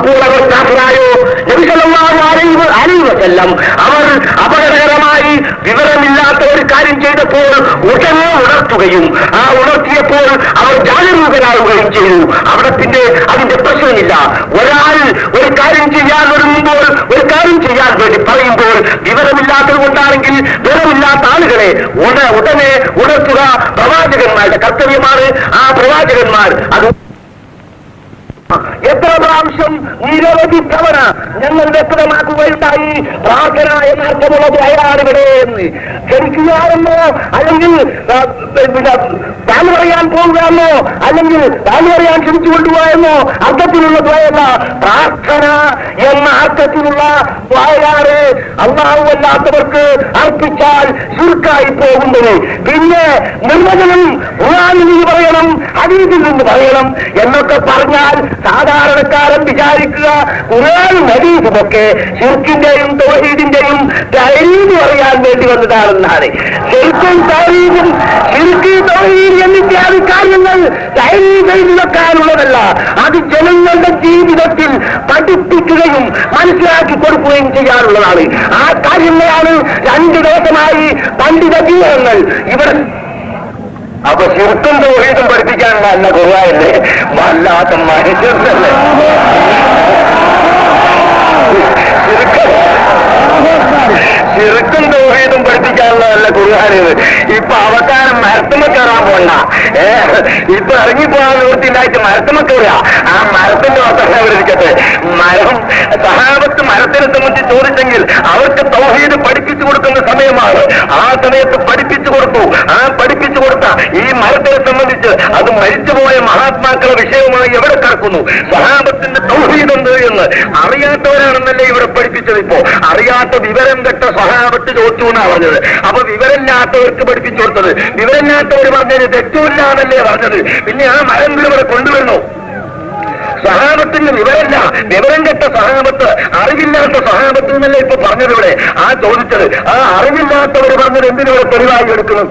അപ്പോൾ അവർ കാഫിറായോ നബിസല്ലാഹു അലൈഹി അലൈഹി വസല്ലം അവർ അപകടകരമായി വിവരമില്ലാത്ത ഒരു കാര്യം ചെയ്തപ്പോൾ ഉടനെ ഉണർത്തുകയും ആ ഉണർത്തിയപ്പോൾ അവർ ജാഗരൂകരാകുകയും ചെയ്തു. അവിടെ പിന്നെ അതിന്റെ പ്രശ്നമില്ല. ഒരാൾ ഒരു കാര്യം ചെയ്യാൻ ഒരുങ്ങുമ്പോൾ ഒരു കാര്യം ചെയ്യാൻ വേണ്ടി പറയുമ്പോൾ വിവരമില്ലാത്തത് കൊണ്ടാണെങ്കിൽ വിവരമില്ലാത്ത ആളുകളെ ഉടനെ ഉടനെ ഉണർത്തുക പ്രവാചകന്മാരുടെ കർത്തവ്യമാണ്. ആ പ്രവാചകന്മാർ അത് എത്ര പ്രാവശ്യം നിരവധി തവണ ഞങ്ങൾ വ്യക്തമാക്കുകയുണ്ടായി പ്രാർത്ഥന എന്നർത്ഥമുള്ളത് അയാൾ ഇവിടെ. എന്ന് ക്ഷണിക്കുകയാണെന്നോ അല്ലെങ്കിൽ താൻ പറയാൻ പോകുകയെന്നോ അല്ലെങ്കിൽ താൻ പറയാൻ ക്ഷണിച്ചു കൊണ്ടുപോയെന്നോ അർത്ഥത്തിലുള്ള ദ്വയല്ല പ്രാർത്ഥന എന്ന അർത്ഥത്തിലുള്ള ദ്വയാണ് അള്ളാഹു അല്ലാത്തവർക്ക് അർപ്പിച്ചാൽ ചുരുക്കായി പോകുന്നത്. പിന്നെ നിർവചനം നിന്ന് പറയണം ഹദീസിൽ നിന്ന് പറയണം എന്നൊക്കെ പറഞ്ഞാൽ സാധാരണക്കാരൻ വിചാരിക്കുക ഖുർആനും ഹദീസുമൊക്കെ ഷിർക്കിന്റെയും തോഹീദിന്റെയും തൗഹീദ് പറയാൻ വേണ്ടി വന്നതാണെന്നാണ്. ശരിക്കും തോഹീദും ഷിർക്ക് തോഹീദ് എന്നിത്യാദി കാര്യങ്ങൾ. തൗഹീദിൽ വെക്കാനുള്ളതല്ല. അത് ജനങ്ങളുടെ ജീവിതത്തിൽ പഠിപ്പിക്കുകയും മനസ്സിലാക്കി കൊടുക്കുകയും ചെയ്യാനുള്ളതാണ്. ആ കാര്യങ്ങളാണ് രണ്ടു ദിവസമായി പണ്ഡിത ജീവിതങ്ങൾ ഇവിടെ അപ്പൊ ശിർക്കും തോഹീദും പഠിപ്പിക്കാനുള്ള അല്ല കുറവായല്ലേ വല്ലാത്ത മനുഷ്യർക്കല്ലേ? ശിർക്കും തോഹീദും പഠിപ്പിക്കാനുള്ളതല്ല ഖുർആാനിത് ഇപ്പൊ അവസാനം മരത്തുമ കയറാൻ പോണ്ട. ഏ ഇപ്പൊ ഇറങ്ങിപ്പോകാൻ നിവൃത്തിയില്ലായിട്ട് മരത്തുമ കയറുക. ആ മരത്തിന്റെ വസ്ത്രം അവരിക്കട്ടെ മരം സഹാബത്ത് മരത്തിനെ സംബന്ധിച്ച് ചോദിച്ചെങ്കിൽ അവർക്ക് തൗഹീദ് പഠിപ്പിച്ചു കൊടുക്കുന്ന സമയമാണ്. ആ സമയത്ത് പഠിപ്പിച്ചു കൊടുത്തു. ആ പഠിപ്പിച്ചു കൊടുത്ത ഈ മരത്തിനെ സംബന്ധിച്ച് അത് മരിച്ചുപോയ മഹാത്മാക്കളെ വിഷയവുമായി എവിടെ കിടക്കുന്നു? സഹാബത്തിന്റെ തൗഹീദ് എന്ത് എന്ന് അറിയാത്തവരാണെന്നല്ലേ ഇവിടെ പഠിപ്പിച്ചത് ഇപ്പോ. അറിയാത്ത വിവരം കെട്ട സഹാബത്ത് ചോദിച്ചു എന്നാണ് പറഞ്ഞത്. അപ്പൊ വിവരമില്ലാത്തവർക്ക് പഠിപ്പിച്ചു കൊടുത്തത്. വിവരമില്ലാത്തവർ പറഞ്ഞത് തെറ്റുമില്ല എന്നല്ലേ പറഞ്ഞത്. പിന്നെ ആ മരം ഇവിടെ കൊണ്ടുവരുന്നു. സഹാപത്തിന് വിവരമില്ല. വിവരം കെട്ട സഹാബത്ത് അറിവില്ലാത്ത സഹാബത്ത് എന്നല്ലേ ഇപ്പൊ പറഞ്ഞത് ഇവിടെ? ആ ചോദിച്ചത് ആ അറിവില്ലാത്തവർ പറഞ്ഞത് എന്തിനൂടെ തെളിവായി എടുക്കണം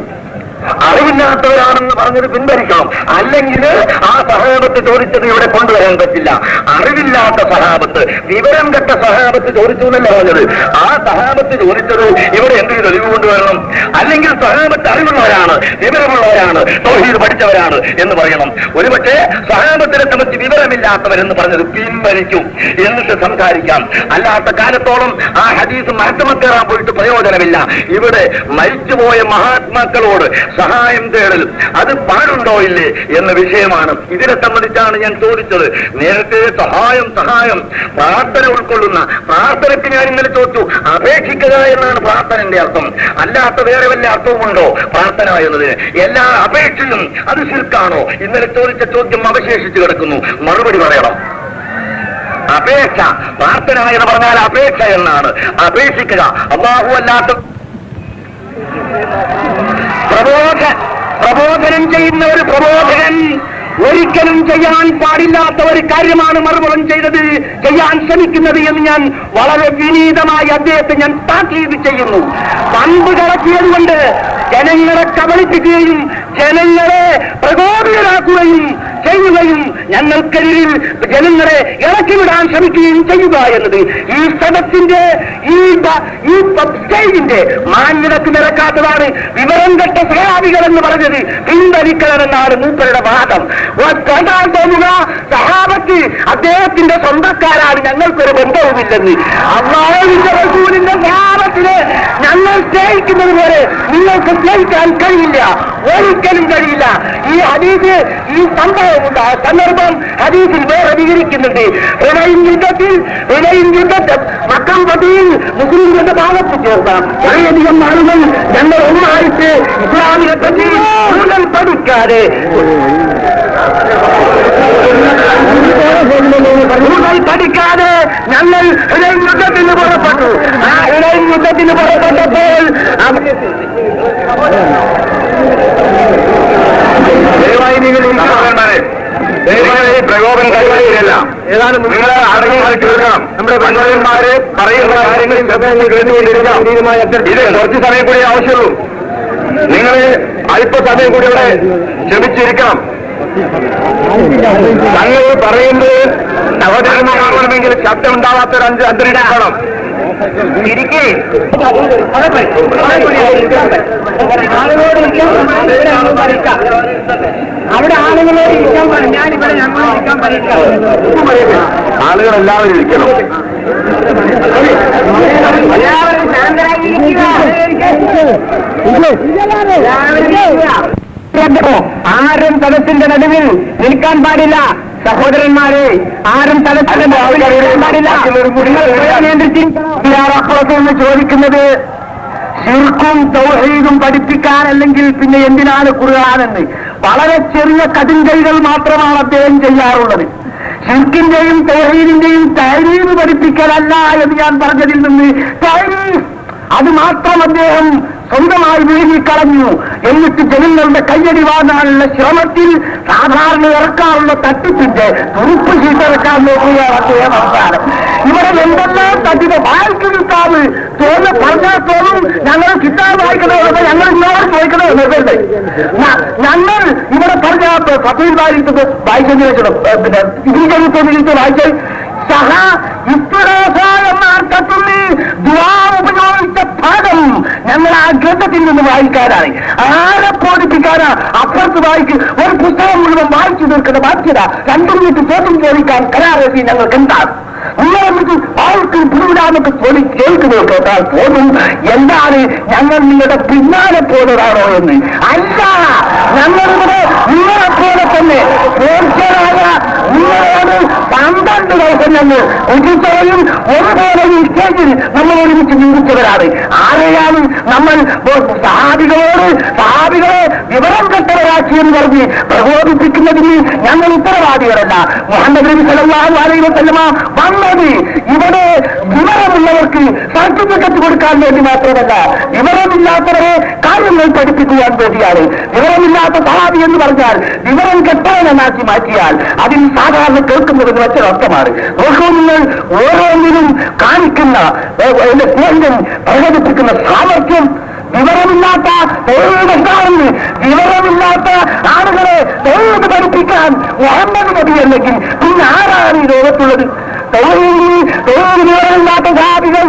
അറിവില്ലാത്തവരാണെന്ന് പറഞ്ഞത് പിൻവലിക്കണം. അല്ലെങ്കിൽ ആ സഹാബത്ത് ചോദിച്ചത് ഇവിടെ കൊണ്ടുവരാൻ പറ്റില്ല. അറിവില്ലാത്ത സഹാബത്ത് വിവരം കെട്ട സഹാബത്ത് ചോദിച്ചു എന്നല്ല പറഞ്ഞത്? ആ സഹാബത്ത് ചോദിച്ചത് ഇവിടെ എന്തെങ്കിലും തെളിവ് കൊണ്ടുവരണം. അല്ലെങ്കിൽ സഹാബത്ത് അറിവുള്ളവരാണ് വിവരമുള്ളവരാണ് തൗഹീദ് പഠിച്ചവരാണ് എന്ന് പറയണം. ഒരുപക്ഷെ സഹാബത്തിനെ സംബന്ധിച്ച് വിവരമില്ലാത്തവരെന്ന് പറഞ്ഞത് പിൻവലിക്കും എന്നിട്ട് സംസാരിക്കാം. അല്ലാത്ത കാലത്തോളം ആ ഹദീസ് മാറ്റമക്കേറാൻ പോയിട്ട് പ്രയോജനമില്ല. ഇവിടെ മരിച്ചുപോയ മഹാത്മാക്കളോട് സഹായം തേടൽ അത് പാടുണ്ടോ ഇല്ലേ എന്ന വിഷയമാണ്. ഇതിനെ സംബന്ധിച്ചാണ് ഞാൻ ചോദിച്ചത്. നേരത്തെ സഹായം സഹായം. പ്രാർത്ഥന ഉൾക്കൊള്ളുന്ന പ്രാർത്ഥനയ്ക്ക് ഞാൻ ഇന്നലെ ചോദിച്ചു. അപേക്ഷിക്കുക എന്നാണ് പ്രാർത്ഥനന്റെ അർത്ഥം. അല്ലാത്ത വേറെ വല്ല അർത്ഥവുമുണ്ടോ പ്രാർത്ഥന എന്നതിന്? എല്ലാ അപേക്ഷയും അത് ശിർക്കാണോ? ഇന്നലെ ചോദിച്ച ചോദ്യം അവശേഷിച്ചു കിടക്കുന്നു. മറുപടി പറയണം. അപേക്ഷ. പ്രാർത്ഥന എന്ന് പറഞ്ഞാൽ അപേക്ഷ എന്നാണ്. അപേക്ഷിക്കുക. അള്ളാഹു അല്ലാത്ത പ്രബോധ പ്രബോധനം ചെയ്യുന്ന ഒരു പ്രബോധകൻ ഒരിക്കലും ചെയ്യാൻ പാടില്ലാത്ത ഒരു കാര്യമാണ് മറുപടം ചെയ്തത് ചെയ്യാൻ ശ്രമിക്കുന്നത് എന്ന് ഞാൻ വളരെ വിനീതമായി അദ്ദേഹത്തെ ഞാൻ താക്കീത് ചെയ്യുന്നു. പമ്പ് കളക്കിയത് കൊണ്ട് ജനങ്ങളെ കബളിപ്പിക്കുകയും ജനങ്ങളെ പ്രകോപിതരാക്കുകയും ചെയ്യുകയും ഞങ്ങൾക്കെതിരിൽ ജനങ്ങളെ ഇറക്കിവിടാൻ ശ്രമിക്കുകയും ചെയ്യുക എന്നത് ഈ സ്ഥലത്തിന്റെ ഈ ഈ സ്റ്റേജിന്റെ മാന്യതക്ക് നിരക്കാത്തതാണ്. വിവരം കെട്ട സഹാബികൾ എന്ന് പറഞ്ഞത് പിൻവലിക്കണമെന്നാണ് മൂപ്പരുടെ വാദം. കേട്ടാൽ തോന്നുക സഹാബത്ത് അദ്ദേഹത്തിന്റെ സ്വന്തക്കാരാണ് ഞങ്ങൾക്കൊരു ബന്ധവുമില്ലെന്ന്. അമ്മാവിന്റെ റസൂലിന്റെ ഞങ്ങൾ സ്നേഹിക്കുന്നത് പോലെ നിങ്ങൾക്ക് സ്നേഹിക്കാൻ കഴിയില്ല. ഒരിക്കലും കഴിയില്ല. ഈ ഹദീസ് ഈ ആ സന്ദർഭം ഹദീസിൽ വേറെ വിവരിക്കുന്നുണ്ട് ഹൃദയം യുദ്ധത്തിൽ ഹൃദയം യുദ്ധത്തിൽ മക്കം പതിയിൽ മുസ്ലിങ്ങളുടെ ഭാഗത്ത് ചേർന്ന വളരെയധികം ആളുകൾ ഞങ്ങൾ ഒന്നായിട്ട് ഇസ്ലാമിനെ പറ്റി കൂടുതൽ പഠിക്കാതെ കൂടുതൽ പഠിക്കാതെ ഞങ്ങൾ ഹൃദയം യുദ്ധത്തിന് പുറപ്പെട്ടു ആ ഹൃദയം യുദ്ധത്തിന് പുറപ്പെട്ടപ്പോൾ ഈ പറയണ്ടേ പ്രകോപനം കൈവരികയല്ല ഏതാനും നിങ്ങൾ അടങ്ങി കേൾക്കണം നമ്മുടെ പണ്ഡിതന്മാര് പറയുന്ന കാര്യങ്ങളിൽ ഇത് കുറച്ച് സമയം കൂടി ആവശ്യമുള്ളൂ. നിങ്ങൾ അല്പസമയം കൂടി ഇവിടെ ക്ഷമിച്ചിരിക്കണം. തങ്ങൾ പറയുന്നത് ആരെങ്കിലും ശബ്ദം ഉണ്ടാവാത്ത ഒരു അഞ്ച് അന്തരീക്ഷം വേണം. ഇരിക്കേ. അവിടെ ആളുകളോട് ഇരിക്കാൻ ഞാനിവിടെ ഞങ്ങൾ ഇരിക്കാൻ പരീക്ഷ ആളുകൾ എല്ലാവരും ഇരിക്കണം എല്ലാവരും ആരും തലത്തിന്റെ നടുവിൽ നിൽക്കാൻ പാടില്ല. സഹോദരന്മാരെ ആരും തലത്തിന്റെ പാടില്ല. നിയന്ത്രിച്ചിരിക്കണം ചോദിക്കുന്നത്? ശിർക്കും തൗഹീദും പഠിപ്പിക്കാൻ അല്ലെങ്കിൽ പിന്നെ എന്തിനാണ് ഖുർആാനെന്ന് വളരെ ചെറിയ കടുങ്കൈകൾ മാത്രമാണ് അദ്ദേഹം ചെയ്യാറുള്ളത്. ഷിർക്കിന്റെയും തൗഹീദിന്റെയും തൈരീവ് പഠിപ്പിക്കലല്ല എന്ന് ഞാൻ പറഞ്ഞതിൽ നിന്ന് അത് മാത്രം അദ്ദേഹം സ്വന്തമായി വിഴുങ്ങിക്കളഞ്ഞു എന്നിട്ട് ജനങ്ങളുടെ കയ്യടി വാങ്ങാനുള്ള ശ്രമത്തിൽ സാധാരണ ഇറക്കാറുള്ള തട്ടിപ്പിന്റെ തുറുപ്പ് ചീട്ടിറക്കാൻ നോക്കുകയാണ് അദ്ദേഹം അവസാനം. ഇവിടെ എന്തെല്ലാം തട്ടിന് കിട്ടാവ് തോന്നുന്ന പറഞ്ഞാൽ തോന്നും ഞങ്ങൾ കിട്ടാൻ വായിക്കണോ ഞങ്ങൾ ഇന്നോട് ചോദിക്കണോ നിർബന്ധം ഞങ്ങൾ ഇവിടെ പറഞ്ഞ പത്തിൽ വായിച്ചത് വായിച്ചതിന് പിന്നെ ഇതിൽ കഴിഞ്ഞിട്ട് വായിച്ച സഹ ഇസ്തുറോസ എന്ന അർത്ഥത്തിൽ ദുവാ ഉപയോഗിച്ച ഭാഗം ഞങ്ങൾ ആ ഗ്രന്ഥത്തിൽ നിന്ന് വായിക്കാനാണ് ആരെ ബോധിപ്പിക്കാനാ അപ്പുറത്ത് വായിക്കും. ഒരു പുസ്തകം മുഴുവൻ വായിച്ചു തീർക്കുന്ന ബാധ്യത രണ്ടു മിനിറ്റ് ചോദ്യം ചോദിക്കാൻ കരാറെത്തി ഞങ്ങൾക്ക് എന്താണ്? എന്നിട്ട് ആൾക്ക് പുതുവിടാന്നൊക്കെ ചോദി കേൾക്കുന്നത് കേട്ടാൽ പോലും എന്താണ് ഞങ്ങൾ നിങ്ങളുടെ പിന്നാലെ പോലതാണോ എന്ന്? അല്ല ഞങ്ങളിവിടെ നിങ്ങളെ പോലെ തന്നെ തീർച്ചയായ നിങ്ങളോട് പന്ത്രണ്ട് ദിവസം ഞങ്ങൾ ഒരുപോലും ഒരുപോലെ സ്റ്റേജിൽ നമ്മൾ ഒരുമിച്ച് ചിന്തിച്ചവരാണ്. ആരെയാണ് നമ്മൾ സഹാബികളോട് സഹാബികളെ വിവരം കെട്ടവരാക്കി എന്ന് പറഞ്ഞ് പ്രബോധിപ്പിക്കുന്നതിന് ഞങ്ങൾ ഉത്തരവാദികളല്ല. മുഹമ്മദ് നബി അലൈഹി വസല്ലമ വന്നത് ഇവിടെ വിവരമുള്ളവർക്ക് സർട്ടിഫിക്കറ്റ് കൊടുക്കാൻ വേണ്ടി മാത്രമല്ല. വിവരമില്ലാത്തവരെ കാര്യങ്ങൾ പഠിപ്പിക്കുവാൻ വേണ്ടിയാണ്. വിവരമില്ലാത്ത സഹാബി എന്ന് പറഞ്ഞാൽ വിവരം കെട്ടവനാക്കി മാറ്റിയാൽ അതിൽ സാധാരണ കേൾക്കുന്നത് മറ്റൊരർത്ഥമാണ് അർത്ഥമാണ്. നിങ്ങൾ ഓരോന്നിനും കാണിക്കുന്ന എന്റെ സ്നേഹിതൻ പ്രകടിപ്പിക്കുന്ന സാമർഥ്യം വിവരമില്ലാത്ത തൊഴിലുണ്ടാവുന്നു വിവരമില്ലാത്ത ആളുകളെ തൊഴിൽ പഠിപ്പിക്കാൻ മുഹമ്മദ് നബി അല്ലെങ്കിൽ പിന്നെ ആരാണ് ഈ ലോകത്തുള്ളത്? തൊഴിൽ തൊഴിൽ വിവരമില്ലാത്ത ജാതികൾ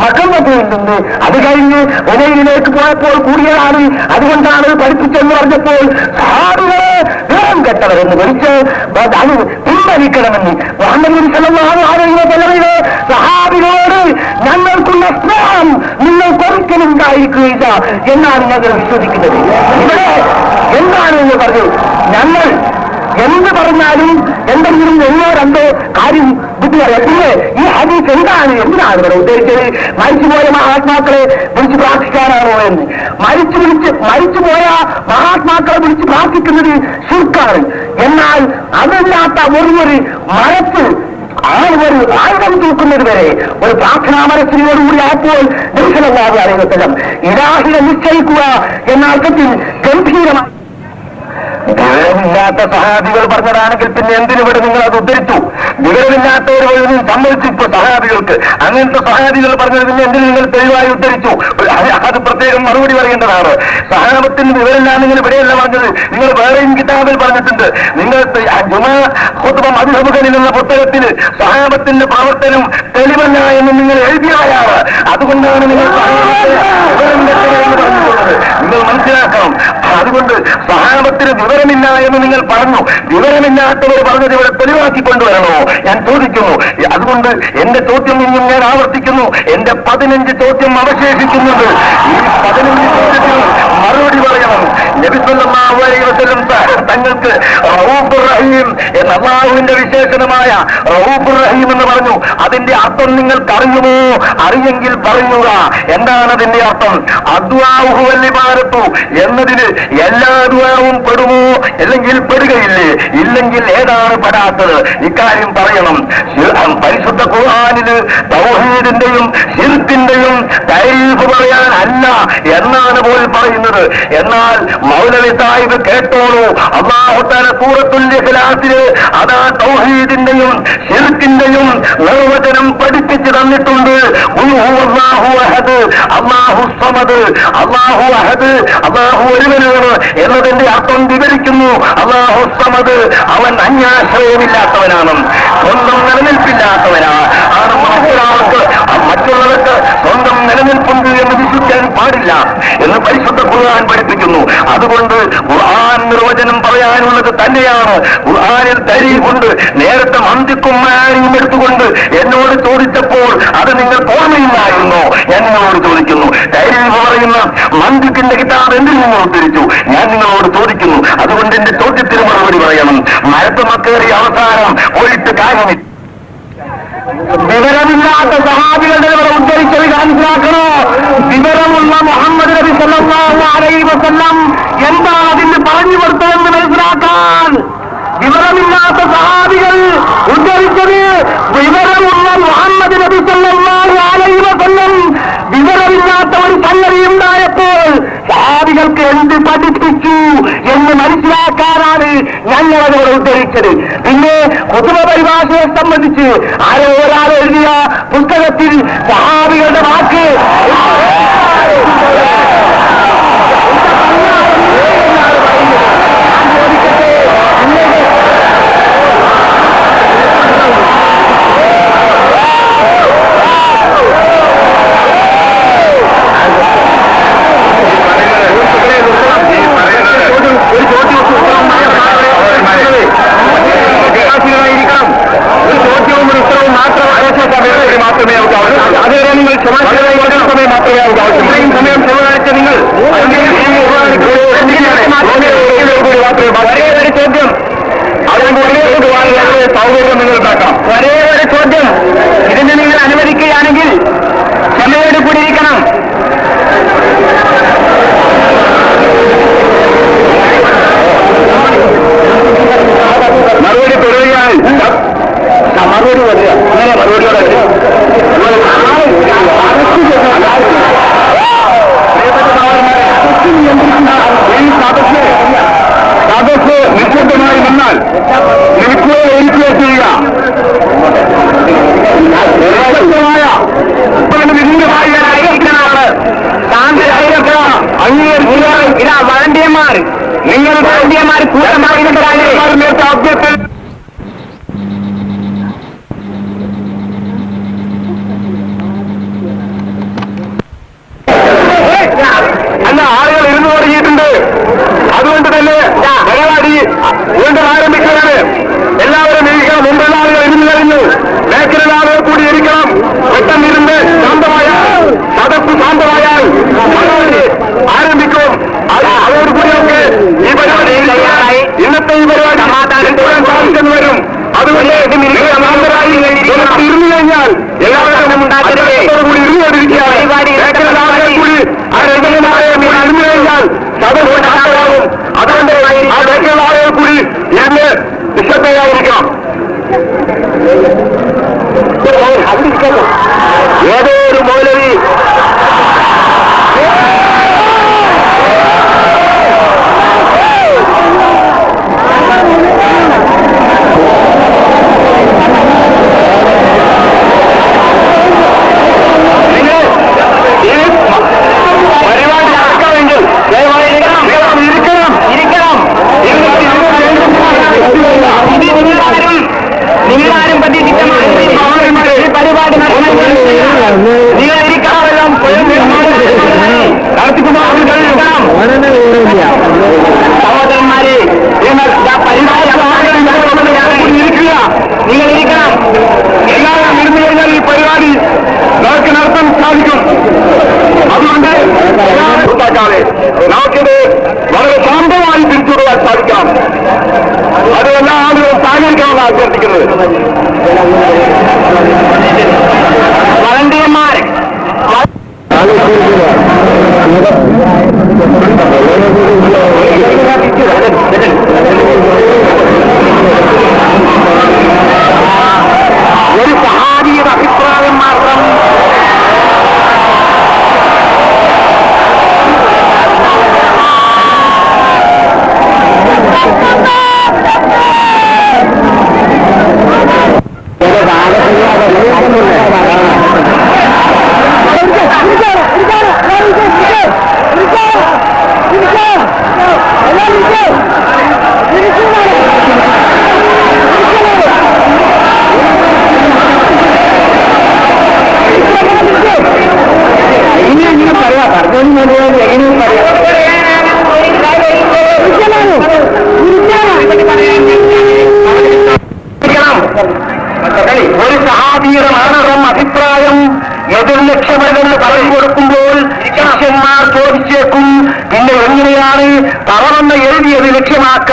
മക്കമ്മത്തിൽ നിന്ന് അത് കഴിഞ്ഞ് ഒരയിലേക്ക് പോയപ്പോൾ കൂടിയതാണ് അതുകൊണ്ടാണ് പഠിപ്പിച്ചെന്ന് പറഞ്ഞപ്പോൾ സഹാബികളെ വിവരം കെട്ടവരെന്ന് വിളിച്ച് പിൻവലിക്കണമെന്ന് മുഹമ്മദ് സഹാബികളോട് ഞങ്ങൾക്കുള്ള സ്നേഹം നിങ്ങൾക്കൊരിക്കലും ഉണ്ടായിരിക്കുകയില്ല എന്നാണ് ഞങ്ങൾ വിശ്വസിക്കുന്നത്. എന്താണ് എന്ന് പറഞ്ഞു ഞങ്ങൾ എന്ത് പറഞ്ഞാലും എന്തെങ്കിലും ഒന്നോ രണ്ടോ കാര്യം ബുദ്ധി പിന്നെ ഈ ഹദീസ് എന്താണ്? എന്തിനാണ് ഇവിടെ ഉദ്ദേശിച്ചത്? മരിച്ചുപോയ മഹാത്മാക്കളെ വിളിച്ച് പ്രാർത്ഥിക്കാനാണോ എന്ന്? മരിച്ചു വിളിച്ച് മരിച്ചുപോയ മഹാത്മാക്കളെ വിളിച്ച് പ്രാർത്ഥിക്കുന്നത് ശുർക്കാണ്. എന്നാൽ അതില്ലാത്ത ഒരു ഒരു മരത്ത് ആ ഒരു ആയുധം തൂക്കുന്നത് വരെ ഒരു പ്രാർത്ഥനാ മനസ്സിനോടുകൂടി ആപ്പോൾ ദർശനമാകുക അറിയത്തില്ല ഇലാഹിനെ നിശ്ചയിക്കുക എന്ന അർത്ഥത്തിൽ ഗംഭീരമായി വിവരമില്ലാത്ത സഹാബികൾ പറഞ്ഞതാണെങ്കിൽ പിന്നെ എന്തിനിവിടെ നിങ്ങൾ അത് ഉദ്ധരിച്ചു? വിവരമില്ലാത്തവർ വഴിയും സമ്മതിച്ചു ഇപ്പൊ സഹാബികൾക്ക്. അങ്ങനത്തെ സഹാബികൾ പറഞ്ഞത് പിന്നെ എന്തിനു നിങ്ങൾ തെളിവായി ഉദ്ധരിച്ചു? അത് പ്രത്യേകം മറുപടി പറയേണ്ടതാണ്. സഹാബത്തിന് വിവരമില്ലാന്ന് നിങ്ങൾ ഇവിടെയല്ല പറഞ്ഞത്. നിങ്ങൾ വേറെയും കിതാബിൽ പറഞ്ഞിട്ടുണ്ട്. നിങ്ങൾ മധുഹബുകളിൽ എന്ന പുസ്തകത്തിൽ സഹാബത്തിന്റെ പ്രവർത്തനം തെളിവല്ല എന്ന് നിങ്ങൾ എഴുതിയായാണ് അതുകൊണ്ടാണ് നിങ്ങൾ വിവരം നിങ്ങൾ മനസ്സിലാക്കണം. അതുകൊണ്ട് സഹാബത്തിന് വിവരമില്ല എന്ന് നിങ്ങൾ പറഞ്ഞു. വിവരമില്ലാത്തവർ പറഞ്ഞത് ഇവിടെ തെളിവാക്കി കൊണ്ടുവരണോ ഞാൻ ചോദിക്കുന്നു. അതുകൊണ്ട് എന്റെ ചോദ്യം ഇനിയും ഞാൻ ആവർത്തിക്കുന്നു. എന്റെ പതിനഞ്ച് ചോദ്യം അവശേഷിക്കുന്നത്. ഈ പതിനഞ്ച് ചോദ്യത്തിൽ മറുപടി പറയണം. ലഭിക്കുന്ന തങ്ങൾക്ക് റഹൂബ് റഹീം എന്ന അള്ളാഹുവിന്റെ വിശേഷണമായ റൌബുർ റഹീം എന്ന് പറഞ്ഞു. അതിന്റെ അർത്ഥം നിങ്ങൾക്ക് അറിയുമോ അറിയെങ്കിൽ പറയുക. എന്താണ് അതിന്റെ അർത്ഥം? അദ്വാഹുവല്ലിമാരത്തു എന്നതിന് എല്ലാ ദ്വാവും പെടുമോ? അല്ലെങ്കിൽ പെടുകയില്ലേ? ഇല്ലെങ്കിൽ ഏതാണ് പെടാത്തത്? ഇക്കാര്യം പറയണം. പരിശുദ്ധ ഖുർആാനിൽ തൗഹീദിന്റെയും ശിൽപ്പിന്റെയും തൈഫ് പറയാൻ അല്ല എന്നാണ് പോൽ പറയുന്നത്. എന്നാൽ മൗലവി സാഹിബ് കേട്ടോളൂ. അള്ളാഹുത്താല സൂറത്തുല്യ ക്ലാസിൽ അതാ തൗഹീദിന്റെയും ഹിർത്തിന്റെയും നിർവചനം പഠിപ്പിച്ചു തന്നിട്ടുണ്ട്. അള്ളാഹു അള്ളാഹു അഹദ് അള്ളാഹു ഒരുവനാണ് എന്നതിന്റെ അർത്ഥം വിവരിക്കുന്നു അള്ളാഹു അവൻ അന്യാശ്രയമില്ലാത്തവനാണ് സ്വന്തം നിലനിൽപ്പില്ലാത്തവൻ നിൽപ്പുണ്ട് എന്ന് വിശ്വസിക്കാൻ പാടില്ല എന്ന് പരിശുദ്ധ ഖുർആൻ പഠിപ്പിക്കുന്നു. അതുകൊണ്ട് ഖുർആൻ നിർവചനം പറയാനുള്ളത് തന്നെയാണ്. ഖുർആനിൽ തരി കൊണ്ട് നേരത്തെ മന്തിക്കും മാനിയും എടുത്തുകൊണ്ട് എന്നോട് ചോദിച്ചപ്പോൾ അത് നിങ്ങൾ തോന്നിയില്ലായിരുന്നോ എന്നോട് ചോദിക്കുന്നു. തരി പറയുന്ന മന്തിക്കിന്റെ കിതാബ് എന്തിൽ നിങ്ങൾ ഉദ്ധരിച്ചു? ഞാൻ നിങ്ങളോട് ചോദിക്കുന്നു. അതുകൊണ്ട് എന്റെ ചോദ്യത്തിന് മറുപടി പറയണം. മരത്തുമക്കേറിയ അവസാനം പോയിട്ട് കാര്യമില്ല. ഉദ്ധരിച്ച വിധാനിച്ചാക്കണോ വിവരമുള്ള മുഹമ്മദ് നബി സല്ലാ അലൈ വസ്ല്ലാം ഞങ്ങൾക്ക് എന്ത് പഠിപ്പിച്ചു എന്ന് മനസ്സിലാക്കാനാണ് ഞങ്ങൾ അതോടെ ഉദ്ധരിച്ചത് പിന്നെ കുടുംബ പരിഭാഷയെ സംബന്ധിച്ച് ആരോ ഒരാൾ എഴുതിയ പുസ്തകത്തിൽ സഹാബികളുടെ വാക്ക് సంస్థలు ఏదో എല്ലാ ആളുകളും സഹകരിക്കണമെന്ന് അഭ്യർത്ഥിക്കുന്നത് വളണ്ടിയന്മാർ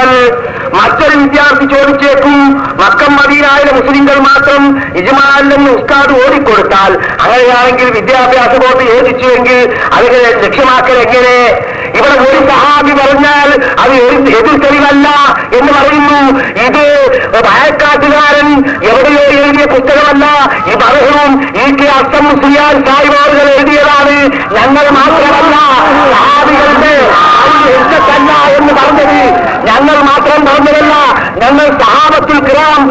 ലക്ഷ്യമാക്കൽ മറ്റൊരു വിദ്യാർത്ഥി ചോദിച്ചേക്കും മക്കം മദീനായ മുസ്ലിങ്ങൾ മാത്രം ഇജ്മാലിന് ഉസ്താദ് ഓടിക്കൊടുത്താൽ അങ്ങനെയാണെങ്കിൽ വിദ്യാഭ്യാസ ബോർഡ് യോജിച്ചുവെങ്കിൽ അതിനെ ലക്ഷ്യമാക്കൽ എങ്ങനെ? ഇവിടെ ഒരു സഹാബി പറഞ്ഞാൽ അത് എതിർ- തെളിവല്ല എന്ന് പറയുന്നു. ഇത് വയക്കാട്ടുകാരൻ എവിടെയോ എഴുതിയ പുസ്തകമല്ല. ഈ പറയും ഈ കെ അസം മുസ്ലിയാൻ സായിബാബുകൾ എഴുതിയതാണ്. ഞങ്ങൾ മാത്രമല്ല സഹാബികളുടെ എഴുത്തല്ല എന്ന് പറഞ്ഞത് ഞങ്ങൾ മാത്രം ഞങ്ങൾ സഹാബത്തിൽ കിറാം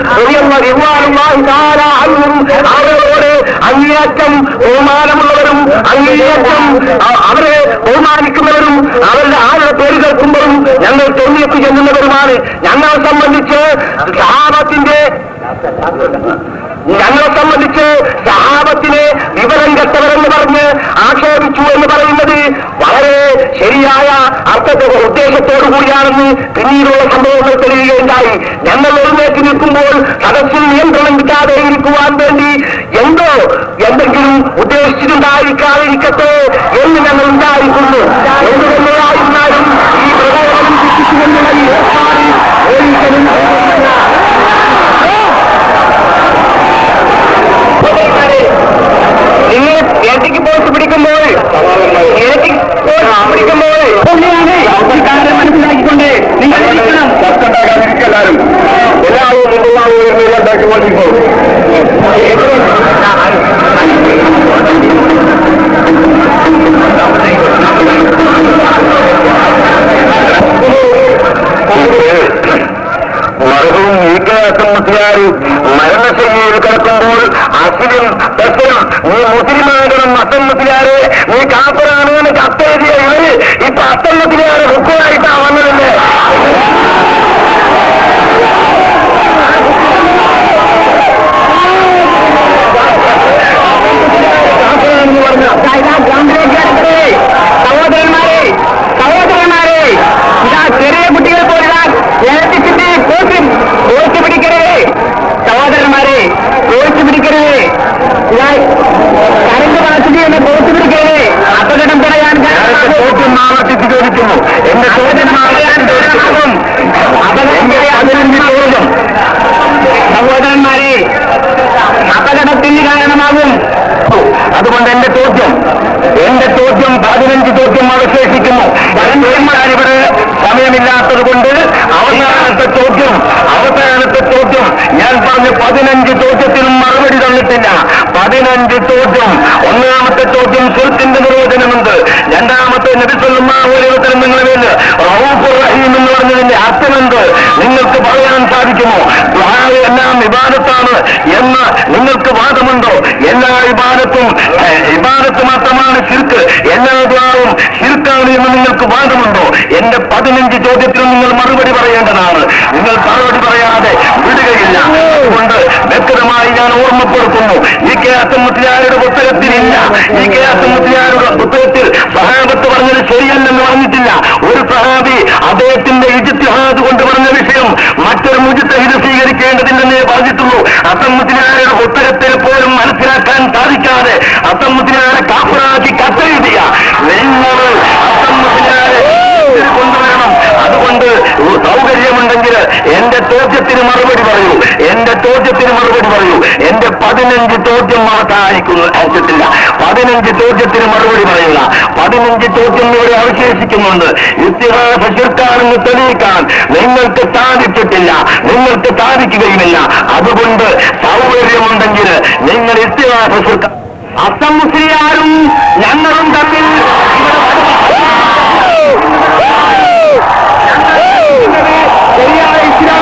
അങ്ങേയറ്റം ബഹുമാനമുള്ളവരും അങ്ങേയറ്റം അവരെ ബഹുമാനിക്കുന്നവരും അവരുടെ ആരുടെ പേര് കേൾക്കുമ്പോഴും ഞങ്ങൾ തൊഴിലേക്ക് ചെല്ലുന്നവരുമാണ്. ഞങ്ങളെ സംബന്ധിച്ച് സഹാബത്തിന്റെ ഞങ്ങളെ സംബന്ധിച്ച് സഹാബത്തിനെ വിവരം കെട്ടവരെന്ന് പറഞ്ഞ് ആക്ഷേപിച്ചു എന്ന് പറയുന്നത് വളരെ ശരിയായ അർത്ഥത്തെ ഉദ്ദേശത്തോടു കൂടിയാണെന്ന് പിന്നീടുള്ള സംഭവങ്ങൾ തെളിയുകയുണ്ടായി. ഞങ്ങൾ എഴുന്നേറ്റ് നിൽക്കുമ്പോൾ സദസ്സിൽ നിയന്ത്രണം കിട്ടാതെ ഇരിക്കുവാൻ വേണ്ടി എന്തോ എന്തെങ്കിലും ഉദ്ദേശിച്ചിട്ടുണ്ടായിരിക്കാതിരിക്കട്ടെ എന്ന് ഞങ്ങൾ ഉണ്ടായിരിക്കുന്നു നിങ്ങൾ ഏറ്റിക്ക് പോസ്റ്റ് പിടിക്കുമ്പോൾ ഏറ്റിക്ക് പോസ്റ്റ് പിടിക്കുമ്പോൾ പുള്ളിയാണ് ഈ കാര്യം മനസ്സിലാക്കിക്കൊണ്ട് നിങ്ങൾ ഇരിക്കണം എല്ലാവരും എല്ലാവരും മുമ്പുള്ള ഉണ്ടാക്കിക്കൊണ്ടിരിക്കും മറുപും പറയാൻ ചോദ്യം ആവർത്തിച്ച് ചോദിക്കുന്നു എന്റെ ചോദ്യം ചോദിക്കും അപകടം അതിനെന്ത് ചോദ്യം സഹോദരന്മാരെ അപകടത്തിന് കാരണമാകും. അതുകൊണ്ട് എന്റെ ചോദ്യം എന്റെ ചോദ്യം പതിനഞ്ച് ചോദ്യം അവശേഷിക്കുന്നു. ഇവിടെ സമയമില്ലാത്തത് കൊണ്ട് അവസാനത്തെ ചോദ്യം അവസാനത്തെ ചോദ്യം. ഞാൻ പറഞ്ഞ പതിനഞ്ച് ചോദ്യത്തിനും മറുപടി തന്നിട്ടില്ല. പതിനഞ്ച് ചോദ്യം. ഒന്നാമത്തെ ചോദ്യം സുൽത്തിന്റെ രണ്ടാമത്തെ നബിസ്വല്ലാഹുലത്തിന് നിങ്ങളിൽ റൌഫുർ റഹീം എന്ന് പറഞ്ഞതിന്റെ അർത്ഥമെന്ത്? നിങ്ങൾക്ക് പറയാൻ സാധിക്കുമോ? എല്ലാം വിവാദത്താണ് എന്ന് നിങ്ങൾക്ക് വാദമുണ്ടോ? എല്ലാ വിവാദത്തും വിവാദത്ത് മാത്രമാണ് ശിർക്ക്. എല്ലാ ദ്വാവും ശിർക്കാണ് എന്ന് നിങ്ങൾക്ക് വാദമുണ്ടോ? എന്റെ പതിനഞ്ച് ചോദ്യത്തിന് നിങ്ങൾ മറുപടി പറയേണ്ടതാണ്. നിങ്ങൾ മറുപടി പറയാതെ വിടുകയില്ല. അതുകൊണ്ട് വ്യക്തമായി ഞാൻ ഓർമ്മപ്പെടുത്തുന്നു. ഈ കെ അസമുദ്രാരുടെ പുസ്തകത്തിലില്ല ഈ കെ അസമുദ്രാരുടെ പുസ്തകത്തിൽ സഹാബത്ത് പറഞ്ഞത് ശരിയല്ലെന്ന് പറഞ്ഞിട്ടില്ല. ഒരു സഹാബി അദ്ദേഹത്തിന്റെ ഇജിത്തിഹാദ് കൊണ്ട് പറഞ്ഞ വിഷയം മറ്റൊരു മുജിത്തഹിത് സ്വീകരിക്കേണ്ടതില്ലെന്നേ പറഞ്ഞിട്ടുള്ളൂ. അസമുദ്രാരുടെ ഉത്തരത്തിൽ പോലും മനസ്സിലാക്കാൻ സാധിക്കാതെ അസമ്മത്തിനാരെ കാപ്പറാക്കി കത്തെഴുതിയ നിങ്ങൾ അസമുദ്രാരെ കൊണ്ടുവരണം അതുകൊണ്ട് സൗകര്യമുണ്ടെങ്കിൽ എന്റെ ചോദ്യത്തിന് മറുപടി പറയൂ. എന്റെ ചോദ്യത്തിന് മറുപടി പറയൂ. എന്റെ പതിനഞ്ച് ചോദ്യം അവസാനിക്കുന്നു അയച്ചിട്ടില്ല പതിനഞ്ച് ചോദ്യത്തിന് മറുപടി പറയുക പതിനഞ്ച് ചോദ്യം ഇവിടെ അവശേഷിക്കുന്നുണ്ട്. ഇത്തിഹാസ ശിർക്കാണെന്ന് തെളിയിക്കാൻ നിങ്ങൾക്ക് സാധിച്ചിട്ടില്ല. നിങ്ങൾക്ക് സാധിക്കുകയുമില്ല. അതുകൊണ്ട് സൗകര്യമുണ്ടെങ്കിൽ നിങ്ങൾ ഇത്തിഹാസ ശിർക്ക അസം ഞങ്ങളും തമ്മിൽ ശരിയായ ഇസ്ലാമിലേക്കല്ല സത്യം മുസ്ലിയാരും ഞങ്ങൾ ശരിയായ ഇസ്ലാമിലേക്കല്ല അസം മുസ്ലിയാരും അസം മുസ്ലിയാരും ശരിയായ ഇസ്ലാമിലേക്കല്ല എന്ന്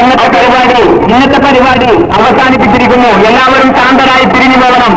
ഇന്നത്തെ പരിപാടി ഇന്നത്തെ പരിപാടി അവസാനിപ്പിച്ചിരിക്കുന്നു. എല്ലാവരും ശാന്തരായി തിരിഞ്ഞു പോകണം.